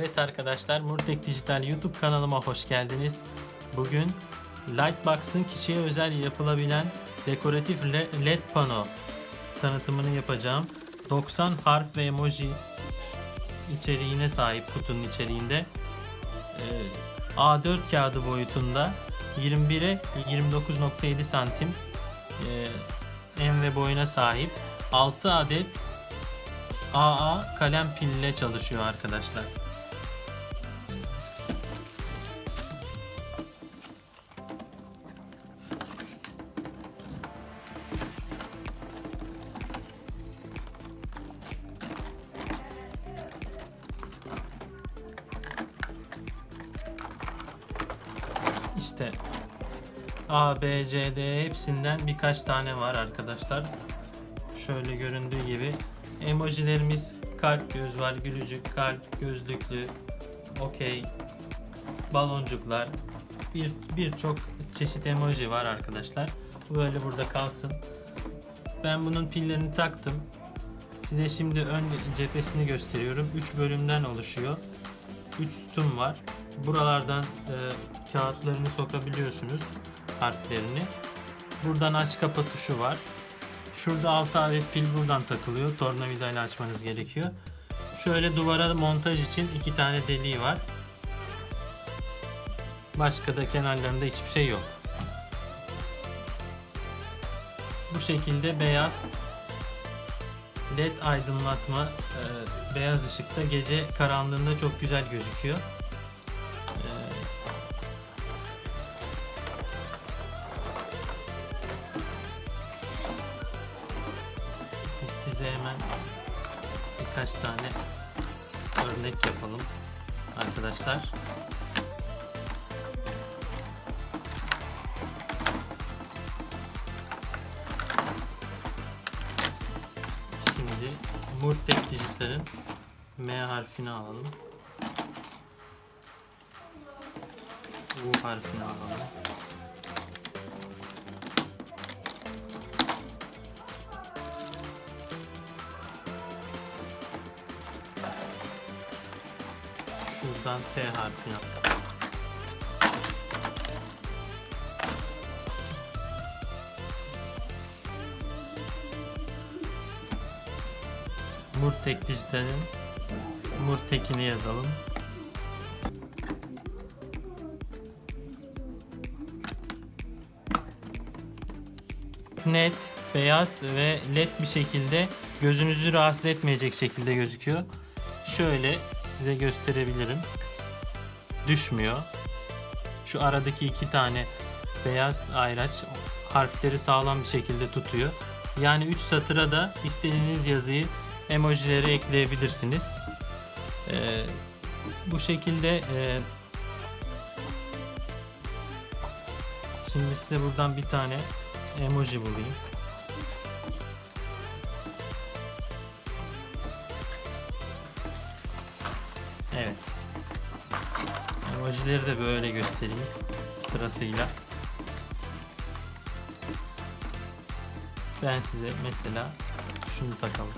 Evet arkadaşlar Murtek Dijital YouTube kanalıma hoş geldiniz. Bugün Lightbox'ın kişiye özel yapılabilen dekoratif le- LED pano tanıtımını yapacağım. 90 harf ve emoji içeriğine sahip kutunun içeriğinde. Ee, A4 kağıdı boyutunda 21'e 29.7 santim en ve boyuna sahip 6 adet AA kalem pille çalışıyor arkadaşlar. İşte A, B, C, D hepsinden birkaç tane var arkadaşlar. Şöyle göründüğü gibi emojilerimiz kalp göz var, gülücük, kalp, gözlüklü, okey, baloncuklar, bir birçok çeşit emoji var arkadaşlar. Bu Böyle burada kalsın. Ben bunun pillerini taktım. Size şimdi ön cephesini gösteriyorum. 3 bölümden oluşuyor. 3 sütun var. Buralardan e, kağıtlarını sokabiliyorsunuz harflerini. Buradan aç kapa tuşu var. Şurada 6 adet pil buradan takılıyor. Tornavida ile açmanız gerekiyor. Şöyle duvara montaj için iki tane deliği var. Başka da kenarlarında hiçbir şey yok. Bu şekilde beyaz led aydınlatma e, beyaz ışıkta gece karanlığında çok güzel gözüküyor. Size hemen birkaç tane örnek yapalım arkadaşlar. Şimdi Murtek Dijital'in M harfini alalım. U harfini alalım. Şuradan T harfini alalım. Murtek Dijital'in Murtek'ini yazalım. Net, beyaz ve led bir şekilde gözünüzü rahatsız etmeyecek şekilde gözüküyor. Şöyle size gösterebilirim. Düşmüyor. Şu aradaki iki tane beyaz ayraç harfleri sağlam bir şekilde tutuyor. Yani 3 satıra da istediğiniz yazıyı emojileri ekleyebilirsiniz. Ee, bu şekilde e, şimdi size buradan bir tane emoji bulayım. Evet. Emojileri de böyle göstereyim sırasıyla. Ben size mesela şunu takalım.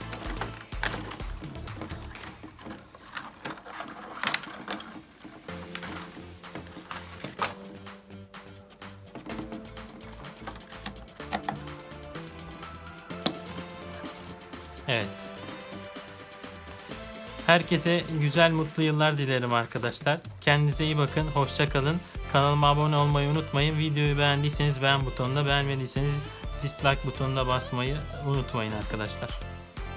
Evet. Herkese güzel mutlu yıllar dilerim arkadaşlar. Kendinize iyi bakın. Hoşça kalın. Kanalıma abone olmayı unutmayın. Videoyu beğendiyseniz beğen butonuna, beğenmediyseniz dislike butonuna basmayı unutmayın arkadaşlar.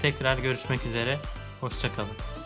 Tekrar görüşmek üzere. Hoşça kalın.